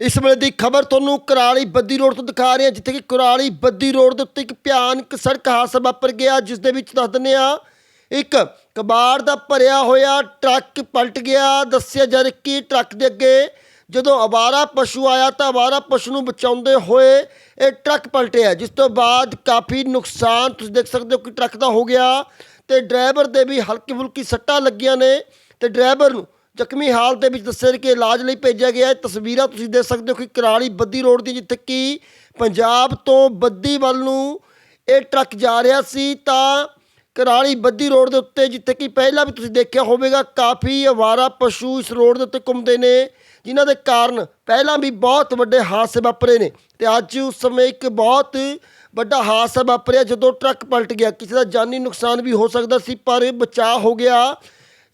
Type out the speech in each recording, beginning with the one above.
ਇਸ ਵੇਲੇ ਦੀ ਖਬਰ ਤੁਹਾਨੂੰ ਕੁਰਾਲੀ ਬੱਦੀ ਰੋਡ ਤੋਂ ਦਿਖਾ ਰਹੇ ਹਾਂ, ਜਿੱਥੇ ਕਿ ਕੁਰਾਲੀ ਬੱਦੀ ਰੋਡ ਦੇ ਉੱਤੇ ਇੱਕ ਭਿਆਨਕ ਸੜਕ ਹਾਦਸਾ ਵਾਪਰ ਗਿਆ, ਜਿਸ ਦੇ ਵਿੱਚ ਦੱਸ ਦਿੰਦੇ ਆ ਇੱਕ ਕਬਾੜ ਦਾ ਭਰਿਆ ਹੋਇਆ ਟਰੱਕ ਪਲਟ ਗਿਆ। ਦੱਸਿਆ ਜਾ ਰਿਹਾ ਕਿ ਟਰੱਕ ਦੇ ਅੱਗੇ ਜਦੋਂ ਅਵਾਰਾ ਪਸ਼ੂ ਆਇਆ ਤਾਂ ਅਵਾਰਾ ਪਸ਼ੂ ਨੂੰ ਬਚਾਉਂਦੇ ਹੋਏ ਇਹ ਟਰੱਕ ਪਲਟਿਆ, ਜਿਸ ਤੋਂ ਬਾਅਦ ਕਾਫੀ ਨੁਕਸਾਨ ਤੁਸੀਂ ਦੇਖ ਸਕਦੇ ਹੋ ਕਿ ਟਰੱਕ ਦਾ ਹੋ ਗਿਆ ਤੇ ਡਰਾਈਵਰ ਦੇ ਵੀ ਹਲਕੀ ਫੁਲਕੀ ਸੱਟਾਂ ਲੱਗੀਆਂ ਨੇ ਤੇ ਡਰਾਈਵਰ ਨੂੰ ਜ਼ਖਮੀ ਹਾਲਤ ਦੇ ਵਿੱਚ ਦੱਸਿਆ ਕਿ ਇਲਾਜ ਲਈ ਭੇਜਿਆ ਗਿਆ ਹੈ ਤਸਵੀਰਾਂ ਤੁਸੀਂ ਦੇਖ ਸਕਦੇ ਹੋ ਕਿ ਕਰਾਲੀ ਬੱਦੀ ਰੋਡ ਦੀ ਜਿੱਥੇ ਕਿ ਪੰਜਾਬ ਤੋਂ ਬੱਦੀ ਵੱਲ ਨੂੰ ਇਹ ਟਰੱਕ ਜਾ ਰਿਹਾ ਸੀ, ਤਾਂ ਕਰਾਲੀ ਬੱਦੀ ਰੋਡ ਦੇ ਉੱਤੇ ਜਿੱਥੇ ਕਿ ਪਹਿਲਾਂ ਵੀ ਤੁਸੀਂ ਦੇਖਿਆ ਹੋਵੇਗਾ, ਕਾਫੀ ਅਵਾਰਾ ਪਸ਼ੂ ਇਸ ਰੋਡ ਦੇ ਉੱਤੇ ਘੁੰਮਦੇ ਨੇ, ਜਿਨ੍ਹਾਂ ਦੇ ਕਾਰਨ ਪਹਿਲਾਂ ਵੀ ਬਹੁਤ ਵੱਡੇ ਹਾਦਸੇ ਵਾਪਰੇ ਨੇ ਤੇ ਅੱਜ ਉਸ ਸਮੇਂ ਇੱਕ ਬਹੁਤ ਵੱਡਾ ਹਾਦਸਾ ਵਾਪਰਿਆ ਜਦੋਂ ਟਰੱਕ ਪਲਟ ਗਿਆ। ਕਿਸੇ ਦਾ ਜਾਨੀ ਨੁਕਸਾਨ ਵੀ ਹੋ ਸਕਦਾ ਸੀ, ਪਰ ਬਚਾਅ ਹੋ ਗਿਆ।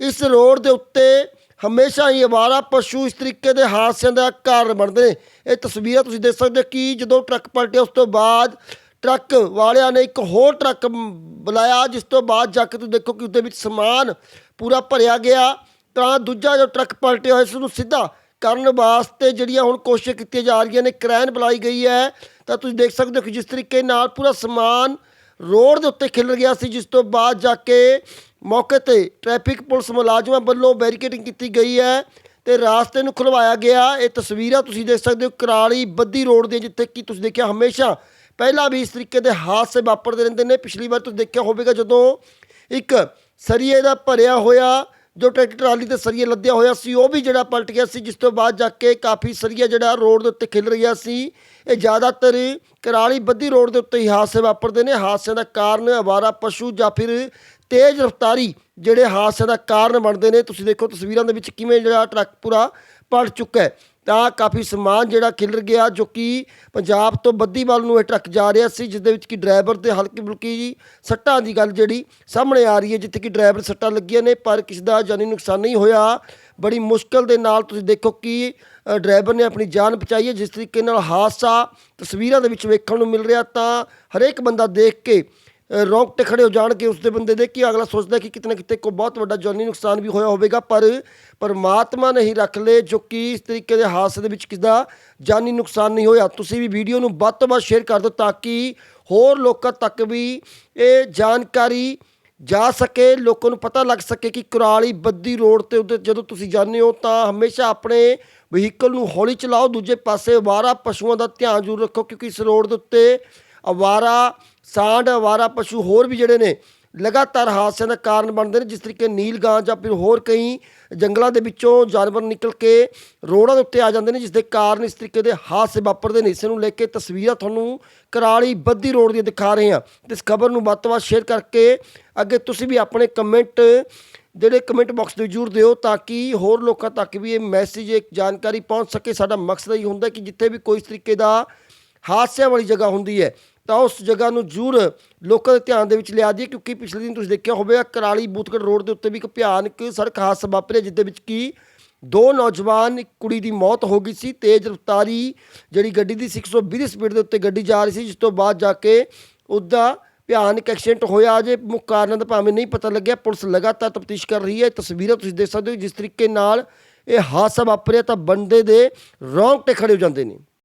ਇਸ ਰੋਡ ਦੇ ਉੱਤੇ ਹਮੇਸ਼ਾ ਹੀ ਅਵਾਰਾ ਪਸ਼ੂ ਇਸ ਤਰੀਕੇ ਦੇ ਹਾਦਸਿਆਂ ਦਾ ਕਾਰਨ ਬਣਦੇ ਨੇ। ਇਹ ਤਸਵੀਰਾਂ ਤੁਸੀਂ ਦੇਖ ਸਕਦੇ ਹੋ ਕਿ ਜਦੋਂ ਟਰੱਕ ਪਲਟਿਆ, ਉਸ ਤੋਂ ਬਾਅਦ ਟਰੱਕ ਵਾਲਿਆਂ ਨੇ ਇੱਕ ਹੋਰ ਟਰੱਕ ਬੁਲਾਇਆ, ਜਿਸ ਤੋਂ ਬਾਅਦ ਜਾ ਕੇ ਤੁਸੀਂ ਦੇਖੋ ਕਿ ਉਹਦੇ ਵਿੱਚ ਸਮਾਨ ਪੂਰਾ ਭਰਿਆ ਗਿਆ। ਤਾਂ ਦੂਜਾ ਜੋ ਟਰੱਕ ਪਲਟਿਆ ਹੋਇਆ ਇਸ ਨੂੰ ਸਿੱਧਾ ਕਰਨ ਵਾਸਤੇ ਜਿਹੜੀਆਂ ਹੁਣ ਕੋਸ਼ਿਸ਼ਾਂ ਕੀਤੀਆਂ ਜਾ ਰਹੀਆਂ ਨੇ, ਕਰੈਨ ਬੁਲਾਈ ਗਈ ਹੈ। ਤਾਂ ਤੁਸੀਂ ਦੇਖ ਸਕਦੇ ਹੋ ਕਿ ਜਿਸ ਤਰੀਕੇ ਨਾਲ ਪੂਰਾ ਸਮਾਨ ਰੋਡ ਦੇ ਉੱਤੇ ਖਿਲਰ ਗਿਆ ਸੀ, ਜਿਸ ਤੋਂ ਬਾਅਦ ਜਾ ਕੇ ਮੌਕੇ ਤੇ ਟ੍ਰੈਫਿਕ ਪੁਲਿਸ ਮੁਲਾਜ਼ਮਾਂ ਵੱਲੋਂ ਬੈਰੀਕੇਡਿੰਗ ਕੀਤੀ ਗਈ ਹੈ ਤੇ ਰਾਸਤੇ ਨੂੰ ਖੁਲਵਾਇਆ ਗਿਆ। ਇਹ ਤਸਵੀਰਾਂ ਤੁਸੀਂ ਦੇਖ ਸਕਦੇ ਹੋ, ਕਰਾਲੀ ਬੱਦੀ ਰੋਡ ਦੀਆਂ ਜਿੱਥੇ ਕਿ ਤੁਸੀਂ ਦੇਖਿਆ ਹਮੇਸ਼ਾ ਪਹਿਲਾਂ ਵੀ ਇਸ ਤਰੀਕੇ ਦੇ ਹਾਦਸੇ ਵਾਪਰਦੇ ਰਹਿੰਦੇ ਨੇ। ਪਿਛਲੀ ਵਾਰ ਤੁਸੀਂ ਦੇਖਿਆ ਹੋਵੇਗਾ ਜਦੋਂ ਇੱਕ ਸਰੀਏ ਦਾ ਭਰਿਆ ਹੋਇਆ, ਜੋ ਟਰੈਕਟਰ ਟਰਾਲੀ ਤੇ ਸਰੀਏ ਲੱਦਿਆ ਹੋਇਆ ਸੀ, ਉਹ ਵੀ ਜਿਹੜਾ ਪਲਟ ਗਿਆ ਸੀ, ਜਿਸ ਤੋਂ ਬਾਅਦ ਜਾ ਕੇ ਕਾਫੀ ਸਰੀਆ ਜਿਹੜਾ ਰੋਡ ਦੇ ਉੱਤੇ ਖਿਲ ਰਿਹਾ ਸੀ। ਇਹ ਜ਼ਿਆਦਾਤਰ ਕਰਾਲੀ ਬੱਦੀ ਰੋਡ ਦੇ ਉੱਤੇ ਹੀ ਹਾਦਸੇ ਵਾਪਰਦੇ ਨੇ। ਹਾਦਸਿਆਂ ਦਾ ਕਾਰਨ, ਅਵਾਰਾ, ਪਸ਼ੂ ਜਾਂ ਫਿਰ ਤੇਜ਼ ਰਫ਼ਤਾਰੀ ਜਿਹੜੇ ਹਾਦਸੇ ਦਾ ਕਾਰਨ ਬਣਦੇ ਨੇ, ਤੁਸੀਂ ਦੇਖੋ ਤਸਵੀਰਾਂ ਦੇ ਵਿੱਚ ਕਿਵੇਂ ਜਿਹੜਾ ਟਰੱਕ ਪੂਰਾ ਪਲਟ ਚੁੱਕਾ ਹੈ। ਤਾਂ ਕਾਫੀ ਸਮਾਨ ਜਿਹੜਾ ਖਿਲਰ ਗਿਆ ਜੋ ਕਿ ਪੰਜਾਬ ਤੋਂ ਬੱਦੀ ਵੱਲ ਨੂੰ ਇਹ ਟਰੱਕ ਜਾ ਰਿਹਾ ਸੀ ਜਿਸ ਦੇ ਵਿੱਚ ਕਿ ਡਰਾਈਵਰ ਦੇ ਹਲਕੀ ਬੁਲਕੀ ਸੱਟਾਂ ਦੀ ਗੱਲ ਜਿਹੜੀ ਸਾਹਮਣੇ ਆ ਰਹੀ ਹੈ, ਜਿੱਥੇ ਕਿ ਡਰਾਈਵਰ ਸੱਟਾਂ ਲੱਗੀਆਂ ਨੇ, ਪਰ ਕਿਸੇ ਦਾ ਜਾਨੀ ਨੁਕਸਾਨ ਨਹੀਂ ਹੋਇਆ। ਬੜੀ ਮੁਸ਼ਕਲ ਦੇ ਨਾਲ ਤੁਸੀਂ ਦੇਖੋ ਕਿ ਡਰਾਈਵਰ ਨੇ ਆਪਣੀ ਜਾਨ ਬਚਾਈ ਹੈ, ਜਿਸ ਤਰੀਕੇ ਨਾਲ ਹਾਦਸਾ ਤਸਵੀਰਾਂ ਦੇ ਵਿੱਚ ਵੇਖਣ ਨੂੰ ਮਿਲ ਰਿਹਾ। ਤਾਂ ਹਰੇਕ ਬੰਦਾ ਦੇਖ ਕੇ ਰੌਂਗਟੇ ਖੜੇ ਹੋ ਜਾਣਗੇ ਉਸ ਦੇ ਬੰਦੇ ਦੇ ਕਿ ਅਗਲਾ ਸੋਚਦਾ ਕਿ ਕਿਤੇ ਨਾ ਕਿਤੇ ਕੋਈ ਬਹੁਤ ਵੱਡਾ ਜਾਨੀ ਨੁਕਸਾਨ ਵੀ ਹੋਇਆ ਹੋਵੇਗਾ, ਪਰ ਪਰਮਾਤਮਾ ਨਹੀਂ ਰੱਖ ਲਏ ਜੋ ਕਿ ਇਸ ਤਰੀਕੇ ਦੇ ਹਾਦਸੇ ਦੇ ਵਿੱਚ ਕਿਸੇ ਦਾ ਜਾਨੀ ਨੁਕਸਾਨ ਨਹੀਂ ਹੋਇਆ। ਤੁਸੀਂ ਵੀ ਵੀਡੀਓ ਨੂੰ ਵੱਧ ਤੋਂ ਵੱਧ ਸ਼ੇਅਰ ਕਰ ਦਿਓ ਤਾਂ ਕਿ ਹੋਰ ਲੋਕਾਂ ਤੱਕ ਵੀ ਇਹ ਜਾਣਕਾਰੀ ਜਾ ਸਕੇ, ਲੋਕਾਂ ਨੂੰ ਪਤਾ ਲੱਗ ਸਕੇ ਕਿ ਕੁਰਾਲੀ ਬੱਦੀ ਰੋਡ ਤੇ ਉੱਤੇ ਜਦੋਂ ਤੁਸੀਂ ਜਾਂਦੇ ਹੋ ਤਾਂ ਹਮੇਸ਼ਾ ਆਪਣੇ ਵਹੀਕਲ ਨੂੰ ਹੌਲੀ ਚਲਾਓ, ਦੂਜੇ ਪਾਸੇ ਅਵਾਰਾ ਪਸ਼ੂਆਂ ਦਾ ਧਿਆਨ ਜ਼ਰੂਰ ਰੱਖੋ ਕਿਉਂਕਿ ਇਸ ਰੋਡ ਦੇ ਉੱਤੇ ਅਵਾਰਾ ਸਾਂਢ ਅਵਾਰਾ ਪਸ਼ੂ ਹੋਰ ਵੀ ਜਿਹੜੇ ਨੇ ਲਗਾਤਾਰ ਹਾਦਸਿਆਂ ਦਾ ਕਾਰਨ ਬਣਦੇ ਨੇ, ਜਿਸ ਤਰੀਕੇ ਨੀਲਗਾਂ ਜਾਂ ਫਿਰ ਹੋਰ ਕਈ ਜੰਗਲਾਂ ਦੇ ਵਿੱਚੋਂ ਜਾਨਵਰ ਨਿਕਲ ਕੇ ਰੋਡਾਂ ਦੇ ਉੱਤੇ ਆ ਜਾਂਦੇ ਨੇ, ਜਿਸ ਦੇ ਕਾਰਨ ਇਸ ਤਰੀਕੇ ਦੇ ਹਾਦਸੇ ਵਾਪਰਦੇ ਨੇ। ਇਸ ਨੂੰ ਲੈ ਕੇ ਤਸਵੀਰਾਂ ਤੁਹਾਨੂੰ ਕਰਾਲੀ ਬੱਦੀ ਰੋਡ ਦੀਆਂ ਦਿਖਾ ਰਹੇ ਹਾਂ। ਤੇ ਇਸ ਖਬਰ ਨੂੰ ਵੱਧ ਤੋਂ ਵੱਧ ਸ਼ੇਅਰ ਕਰਕੇ ਅੱਗੇ ਤੁਸੀਂ ਵੀ ਆਪਣੇ ਕਮੈਂਟ ਜਿਹੜੇ ਕਮੈਂਟ ਬਾਕਸ ਦੇ ਜ਼ਰੂਰ ਦਿਓ, ਤਾਂ ਕਿ ਹੋਰ ਲੋਕਾਂ ਤੱਕ ਵੀ ਇਹ ਮੈਸੇਜ ਇੱਕ ਜਾਣਕਾਰੀ ਪਹੁੰਚ ਸਕੇ। ਸਾਡਾ ਮਕਸਦ ਇਹ ਹੁੰਦਾ ਕਿ ਜਿੱਥੇ ਵੀ ਕੋਈ ਇਸ ਤਰੀਕੇ ਦਾ ਹਾਦਸਿਆਂ ਵਾਲੀ ਜਗ੍ਹਾ ਹੁੰਦੀ ਹੈ। ਤਾਂ ਉਸ ਜਗ੍ਹਾ ਨੂੰ ਜ਼ਰੂਰ ਲੋਕਾਂ ਦੇ ਧਿਆਨ ਦੇ ਵਿੱਚ ਲਿਆ ਦਈਏ ਕਿਉਂਕਿ ਪਿਛਲੇ ਦਿਨ ਤੁਸੀਂ ਦੇਖਿਆ ਹੋਵੇਗਾ, ਕਰਾਲੀ ਬੂਥਗੜ ਰੋਡ ਦੇ ਉੱਤੇ ਵੀ ਇੱਕ ਭਿਆਨਕ ਸੜਕ ਹਾਦਸਾ ਵਾਪਰਿਆ ਜਿਸ ਦੇ ਵਿੱਚ ਕੀ ਦੋ ਨੌਜਵਾਨ, ਇੱਕ ਕੁੜੀ ਦੀ ਮੌਤ ਹੋ ਗਈ ਸੀ। ਤੇਜ਼ ਰਫ਼ਤਾਰੀ ਜਿਹੜੀ ਗੱਡੀ ਦੀ 620 ਦੀ ਸਪੀਡ ਦੇ ਉੱਤੇ ਗੱਡੀ ਜਾ ਰਹੀ ਸੀ, ਜਿਸ ਤੋਂ ਬਾਅਦ ਜਾ ਕੇ ਉਹਦਾ ਭਿਆਨਕ ਐਕਸੀਡੈਂਟ ਹੋਇਆ। ਜੇ ਮੁੱਖ ਕਾਰਨ ਦਾ ਭਾਵੇਂ ਨਹੀਂ ਪਤਾ ਲੱਗਿਆ, ਪੁਲਿਸ ਲਗਾਤਾਰ ਤਫਤੀਸ਼ ਕਰ ਰਹੀ ਹੈ। ਤਸਵੀਰਾਂ ਤੁਸੀਂ ਦੇਖ ਸਕਦੇ ਹੋ, ਜਿਸ ਤਰੀਕੇ ਨਾਲ ਇਹ ਹਾਦਸਾ ਵਾਪਰਿਆ ਤਾਂ ਬੰਦੇ ਦੇ ਰੌਂਗਟੇ ਖੜੇ ਹੋ ਜਾਂਦੇ ਨੇ।